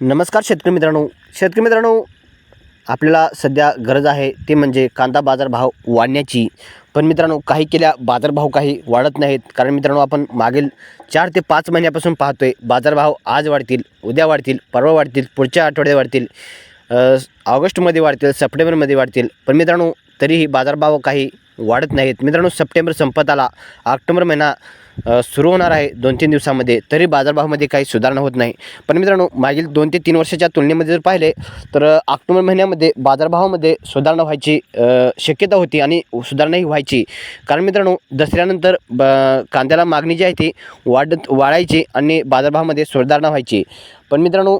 नमस्कार शेतकरी मित्रांनो. शेतकरी मित्रांनो आपल्याला सध्या गरज आहे ते म्हणजे कांदा बाजारभाव वाढण्याची. पण मित्रांनो काही केल्या बाजारभाव काही वाढत नाहीत. कारण मित्रांनो आपण मागील चार ते पाच महिन्यापासून पाहतो आहे बाजारभाव आज वाढतील उद्या वाढतील परवा वाढतील पुढच्या आठवड्यात वाढतील ऑगस्टमध्ये वाढतील सप्टेंबरमध्ये वाढतील. पण मित्रांनो तरीही बाजारभाव काही वाढत नाहीत. मित्रांनो सप्टेंबर संपत आला ऑक्टोबर महिना सुरू होणार आहे दोन तीन दिवसामध्ये. तरी बाजारभावामध्ये काही सुधारणा होत नाही. पण मित्रांनो मागील दोन ते तीन वर्षाच्या तुलनेमध्ये जर पाहिले तर ऑक्टोबर महिन्यामध्ये बाजारभावामध्ये सुधारणा व्हायची शक्यता होती आणि सुधारणाही व्हायची. कारण मित्रांनो दसऱ्यानंतर ब कांद्याला मागणी जी आहे ती वाढत वाढायची आणि बाजारभावामध्ये सुधारणा व्हायची. पण मित्रांनो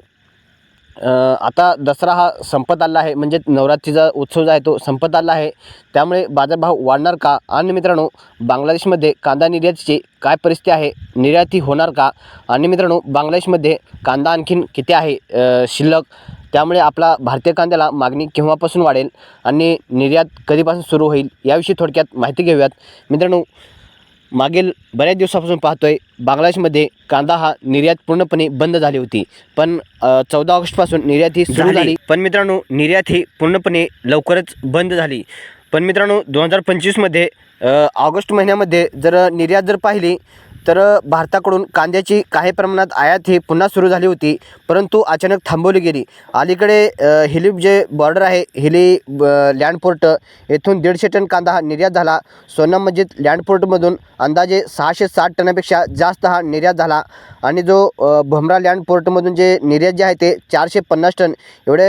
आता दसरा हा संपत आला आहे म्हणजे नवरात्रीचा उत्सव जो आहे तो संपत आला आहे. त्यामुळे बाजारभाव वाढणार का? आणि मित्रांनो बांगलादेशमध्ये कांदा निर्यातीची काय परिस्थिती आहे? निर्याती होणार का? आणि मित्रांनो बांगलादेशमध्ये कांदा आणखीन किती आहे? शिल्लक? त्यामुळे आपला भारतीय कांद्याला मागणी केव्हापासून वाढेल? आणि निर्यात कधीपासून सुरू होईल? याविषयी थोडक्यात माहिती घेऊयात. मित्रांनो मागील बऱ्याच दिवसापासून पाहतोय बांगलादेशमध्ये कांदा हा निर्यात पूर्णपणे बंद झाली होती. पण चौदा ऑगस्टपासून निर्यात ही सुरू झाली. झाली. पण मित्रांनो निर्यात ही पूर्णपणे लवकरच बंद झाली. पण मित्रांनो दोन हजार पंचवीसमध्ये ऑगस्ट महिन्यामध्ये जर निर्यात जर पाहिली तर भारताकडून कांद्याची काही प्रमाणात आयात ही पुन्हा सुरू झाली होती परंतु अचानक थांबवली गेली. अलीकडे हिली जे बॉर्डर आहे हिली ब- लँड पोर्ट येथून दीडशे टन कांदा हा निर्यात झाला. सोनम मस्जिद लँड पोर्टमधून अंदाजे सहाशे साठ टनापेक्षा जास्त हा निर्यात झाला. आणि जो भमरा लँड पोर्टमधून जे निर्यात जे आहे ते चारशे पन्नास टन एवढे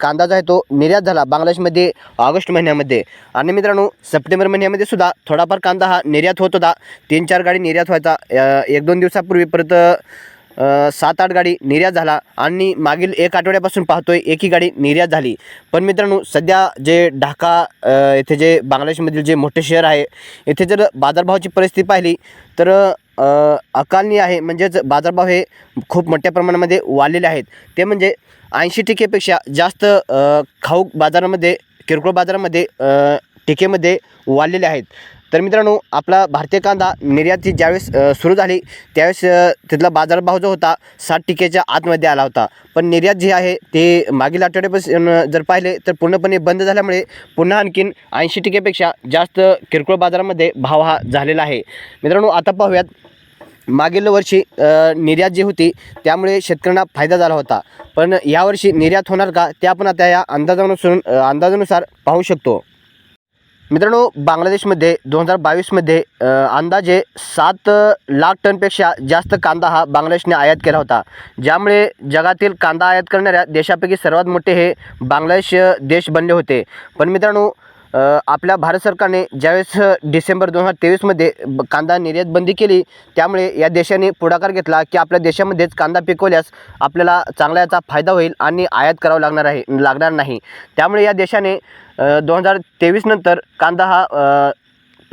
कांदा जो आहे तो निर्यात झाला बांगलादेशमध्ये ऑगस्ट महिन्यामध्ये. आणि मित्रांनो सप्टेंबर महिन्यामध्ये सुद्धा थोडाफार कांदा हा निर्यात होत होता. तीन चार गाडी निर्यात व्हायचा. अ, एक दोन दिवसापूर्वी परत सात आठ गाडी निर्यात झाला आणि मागील एक आठवड्यापासून पाहतोय एकही गाडी निर्यात झाली. पण मित्रांनो सध्या जे ढाका येथे जे बांगलादेशमधील जे मोठे शहर आहे येथे जर बाजारभावाची परिस्थिती पाहिली तर अकालनी आहे. म्हणजेच बाजारभाव हे खूप मोठ्या प्रमाणामध्ये वाढलेले आहेत. ते म्हणजे ऐंशी टक्केपेक्षा जास्त खाऊक बाजारामध्ये किरकोळ बाजारामध्ये टिकेमध्ये वाढलेले आहेत. तर मित्रांनो आपला भारतीय कांदा निर्याती ज्यावेळेस सुरू झाली त्यावेळेस तिथला बाजारभाव जो होता साठ टिकेच्या आतमध्ये आला होता. पण निर्यात जी आहे ते मागील आठवड्यापासून जर पाहिले तर पूर्णपणे बंद झाल्यामुळे पुन्हा आणखीन ऐंशी टक्केपेक्षा जास्त किरकोळ बाजारामध्ये भाव हा झालेला आहे. मित्रांनो आता पाहूयात मागील वर्षी निर्यात जी होती त्यामुळे शेतकऱ्यांना फायदा झाला होता. पण यावर्षी निर्यात होणार का ते आपण आता या अंदाजानुसार अंदाजानुसार पाहू शकतो. मित्रांनो बांगलादेशमध्ये दोन हजार बावीसमध्ये अंदाजे सात लाख टनपेक्षा जास्त कांदा हा बांगलादेशने आयात केला होता. ज्यामुळे जगातील कांदा आयात करणाऱ्या देशापैकी सर्वात मोठे हे बांगलादेश देश बनले होते. पण मित्रांनो आपल्या भारत सरकारने ज्यावेळेस डिसेंबर दोन हजार तेवीसमध्ये कांदा निर्यात बंदी केली त्यामुळे या देशाने पुढाकार घेतला की आपल्या देशामध्येच कांदा पिकवल्यास आपल्याला चांगला याचा फायदा होईल आणि आयात करावं लागणार आहे लागणार नाही. त्यामुळे या देशाने दोन हजार तेवीस नंतर कांदा हा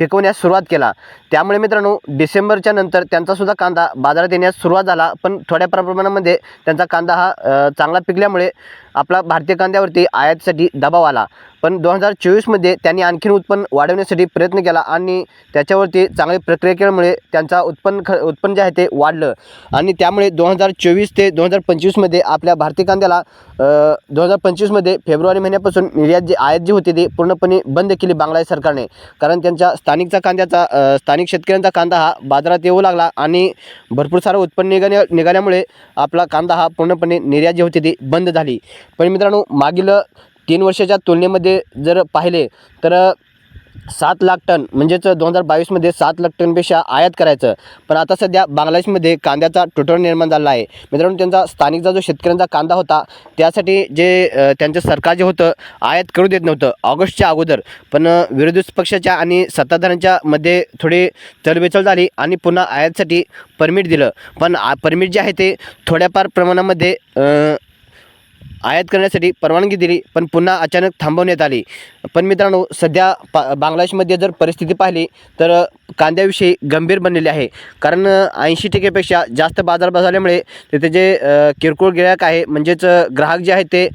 पिकवण्यास सुरुवात केला. त्यामुळे मित्रांनो डिसेंबरच्या नंतर त्यांचासुद्धा कांदा बाजारात येण्यास सुरुवात झाला. पण थोड्या प्रमाणामध्ये त्यांचा कांदा हा चांगला पिकल्यामुळे आपला भारतीय कांद्यावरती आयातीसाठी दबाव आला. पण दोन हजार चोवीसमध्ये त्यांनी आणखीन उत्पन्न वाढवण्यासाठी प्रयत्न केला आणि त्याच्यावरती चांगली प्रक्रिया केल्यामुळे त्यांचा उत्पन्न ख उत्पन्न जे आहे ते वाढलं. आणि त्यामुळे दोन हजार चोवीस ते दोन हजार पंचवीसमध्ये आपल्या भारतीय कांद्याला दोन हजार पंचवीसमध्ये फेब्रुवारी महिन्यापासून निर्यात जी आयात जी होती ती पूर्णपणे बंद केली बांगलादेश सरकारने. कारण त्यांच्या स्थानिकचा कांद्याचा स्थानिक स्थानिक शेतकऱ्यांचा कांदा हा बाजारात येऊ लागला आणि भरपूर सारं उत्पन्न निघाल्या निघाल्यामुळे आपला कांदा हा पूर्णपणे निर्यात जी होती ती बंद झाली. पण मित्रांनो मागील तीन वर्षाच्या तुलनेमध्ये जर पाहिले तर सात लाख टन म्हणजेच दोन हजार बावीसमध्ये सात लाख टनपेक्षा आयात करायचं. पण आता सध्या बांगलादेशमध्ये कांद्याचा तुटवडा निर्माण झाला आहे. मित्रांनो त्यांचा स्थानिकचा जो शेतकऱ्यांचा कांदा होता त्यासाठी जे त्यांचं सरकार जे होतं आयात करू देत नव्हतं ऑगस्टच्या अगोदर. पण विरोधी पक्षाच्या आणि सत्ताधाऱ्यांच्या मध्ये थोडी चलबिचल झाली आणि पुन्हा आयातसाठी परमिट दिलं. पण परमिट जे आहे ते थोड्याफार प्रमाणामध्ये आयात करण्यासाठी परवानगी दिली पण पुन्हा अचानक थांबवण्यात आली. पण मित्रांनो सध्या पा बांगलादेशमध्ये जर परिस्थिती पाहिली तर कांद्याविषयी गंभीर बनलेली आहे. कारण ऐंशी टक्केपेक्षा जास्त बाजारभाव झाल्यामुळे तिथे जे किरकोळ गिरायक आहे म्हणजेच ग्राहक जे आहेत ते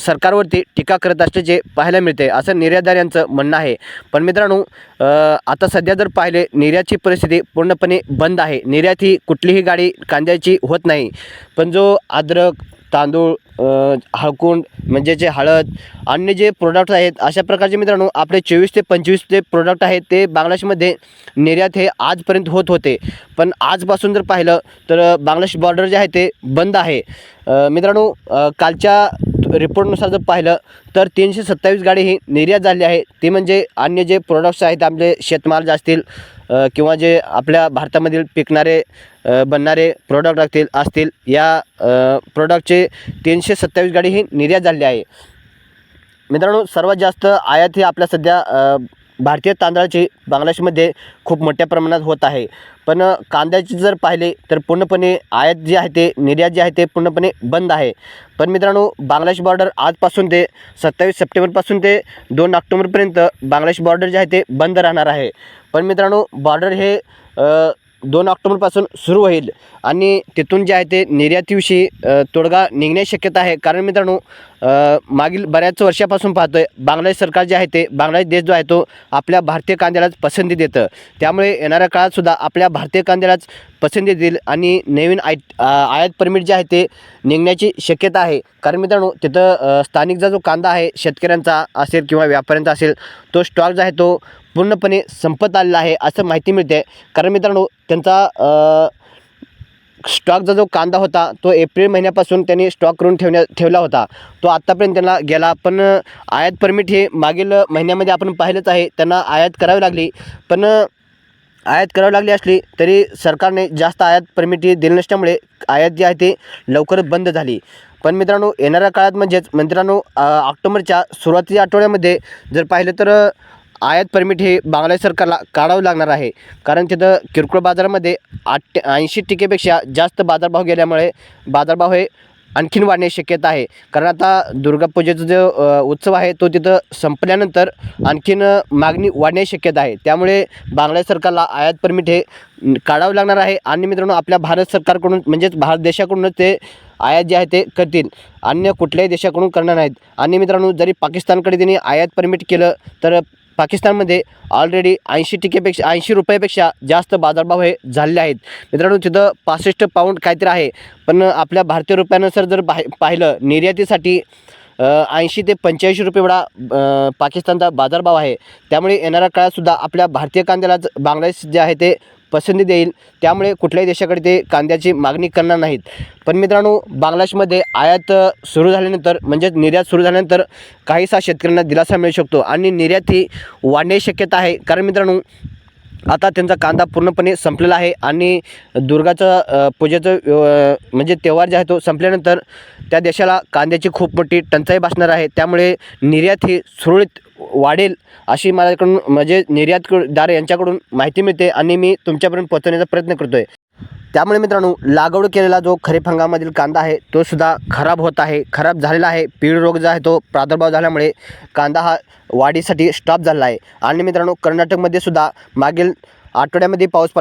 सरकारवरती टीका करत असल्याचे पाहायला मिळते असं निर्यातदार यांचं म्हणणं आहे. पण मित्रांनो आता सध्या जर पाहिले निर्यातची परिस्थिती पूर्णपणे बंद आहे. निर्यात ही कुठलीही गाडी कांद्याची होत नाही. पण जो अद्रक तांदूळ अ, हळकुंड म्हणजे जे हळद अन्य जे प्रोडक्ट आहेत अशा प्रकारचे मित्रांनो आपले चोवीस ते पंचवीस जे प्रोडक्ट आहेत ते बांगलादेशमध्ये निर्यात हे आजपर्यंत होत होते. पण आजपासून जर पाहिलं तर बांगलादेश बॉर्डर जे आहे ते बंद आहे. मित्रांनो कालच्या रिपोर्टनुसार जर पाहिलं तर तीनशे सत्तावीस गाडी ही निर्यात झाली आहे. ते म्हणजे अन्य जे प्रोडक्ट्स आहेत आपले शेतमाल जे असतील किंवा जे आपल्या भारतामधील पिकणारे बनणारे प्रोडक्ट असतील असतील या प्रोडक्टचे तीनशे सत्तावीस गाडी ही निर्यात झाली आहे. मित्रांनो सर्वात जास्त आयात ही आपल्या सध्या भारतीय तांदळाची बांगलादेशमध्ये खूप मोठ्या प्रमाणात होत आहे. पण कांद्याची जर पाहिले तर पूर्णपणे आयात जे आहे ते निर्यात जे आहे ते पूर्णपणे बंद आहे. पण मित्रांनो बांगलादेश बॉर्डर आजपासून ते सत्तावीस सप्टेंबरपासून ते दोन ऑक्टोबरपर्यंत बांगलादेश बॉर्डर जे आहे ते बंद राहणार आहे. पण मित्रांनो बॉर्डर हे दोन ऑक्टोबरपासून सुरू होईल. आणि तिथून जे आहे ते निर्यातीविषयी तोडगा निघण्याची शक्यता आहे. कारण मित्रांनो मागील बऱ्याच वर्षापासून पाहतो आहे बांगलादेश सरकार जे आहे ते बांगलादेश देश जो आहे तो आपल्या भारतीय कांद्यालाच पसंती देतं. त्यामुळे येणाऱ्या काळातसुद्धा आपल्या भारतीय कांद्यालाच पसंती देईल आणि नवीन आय आयात परमिट जे आहे ते निघण्याची शक्यता आहे. कारण मित्रांनो तिथं स्थानिकचा जो कांदा आहे शेतकऱ्यांचा असेल किंवा व्यापाऱ्यांचा असेल तो स्टॉक जो आहे तो पूर्णपणे संपत आलेला आहे असं माहिती मिळते. कारण मित्रांनो त्यांचा स्टॉकचा जो कांदा होता तो एप्रिल महिन्यापासून त्यांनी स्टॉक करून ठेवण्या ठेवला होता. तो आत्तापर्यंत त्यांना गेला पण आयात परमिट हे मागील महिन्यामध्ये आपण पाहिलंच आहे. त्यांना आयात करावी लागली पण आयात करावी लागली असली तरी सरकारने जास्त आयात परमिट ही दिली नसल्यामुळे आयात जी आहे ती लवकरच बंद झाली. पण मित्रांनो येणाऱ्या काळात म्हणजेच मित्रांनो ऑक्टोबरच्या सुरुवातीच्या आठवड्यामध्ये जर पाहिलं तर आयात परमिट हे बांगलादेश सरकारला काढावं लागणार आहे. कारण तिथं किरकोळ बाजारामध्ये आठ ऐंशी टक्केपेक्षा जास्त बाजारभाव गेल्यामुळे बाजारभाव हे आणखीन वाढण्याची शक्यता आहे. कारण आता दुर्गापूजेचा जो उत्सव आहे तो तिथं संपल्यानंतर आणखीन मागणी वाढण्याची शक्यता आहे. त्यामुळे बांगलादेश सरकारला आयात परमिट हे काढावं लागणार आहे आणि मित्रांनो आपल्या भारत सरकारकडून म्हणजेच भारत देशाकडूनच ते आयात जे आहे ते करतील. अन्य कुठल्याही देशाकडून करणार नाहीत. आणि मित्रांनो जरी पाकिस्तानकडे त्यांनी आयात परमिट केलं तर पाकिस्तानमध्ये ऑलरेडी ऐंशी टिकेपेक्षा ऐंशी रुपयापेक्षा जास्त बाजारभाव हे झालेले आहेत. मित्रांनो तिथं पासष्ट पाऊंड काहीतरी आहे. पण आपल्या भारतीय रुपयानुसार जर पाहि पाहिलं निर्यातीसाठी ऐंशी ते पंच्याऐंशी रुपये एवढा पाकिस्तानचा बाजारभाव आहे. त्यामुळे येणाऱ्या काळातसुद्धा आपल्या भारतीय कांद्याला बांगलादेश जे आहे ते पसंती देईल. त्यामुळे कुठल्याही देशाकडे ते कांद्याची मागणी करणार नाहीत. पण मित्रांनो बांगलादेशमध्ये आयात सुरू झाल्यानंतर म्हणजेच निर्यात सुरू झाल्यानंतर काहीसा शेतकऱ्यांना दिलासा मिळू शकतो आणि निर्यात ही वाढण्याची शक्यता आहे. कारण मित्रांनो आता त्यांचा कांदा पूर्णपणे संपलेला आहे आणि दुर्गाचं पूजेचं म्हणजे त्योहार जे आहे तो संपल्यानंतर त्या देशाला कांद्याची खूप मोठी टंचाई भासणार आहे. त्यामुळे निर्यात ही सुरळीत वाढेल अशी माझ्याकडून म्हणजे निर्यातदार यांच्याकडून माहिती मिळते आणि मी तुमच्यापर्यंत पोहोचवण्याचा प्रयत्न करतो आहे त्यामुळे मित्रांनो लागवड केलेला जो खरीप हंगामामधील कांदा आहे तो सुद्धा खराब होत आहे. खराब झालेला आहे. पीळ रोग जो आहे तो प्रादुर्भाव झाल्यामुळे कांदा हा वाढीसाठी स्टॉप झाला आहे. आणि मित्रांनो कर्नाटकमध्ये सुद्धा मागील आठवड्यामध्ये पाऊस पडला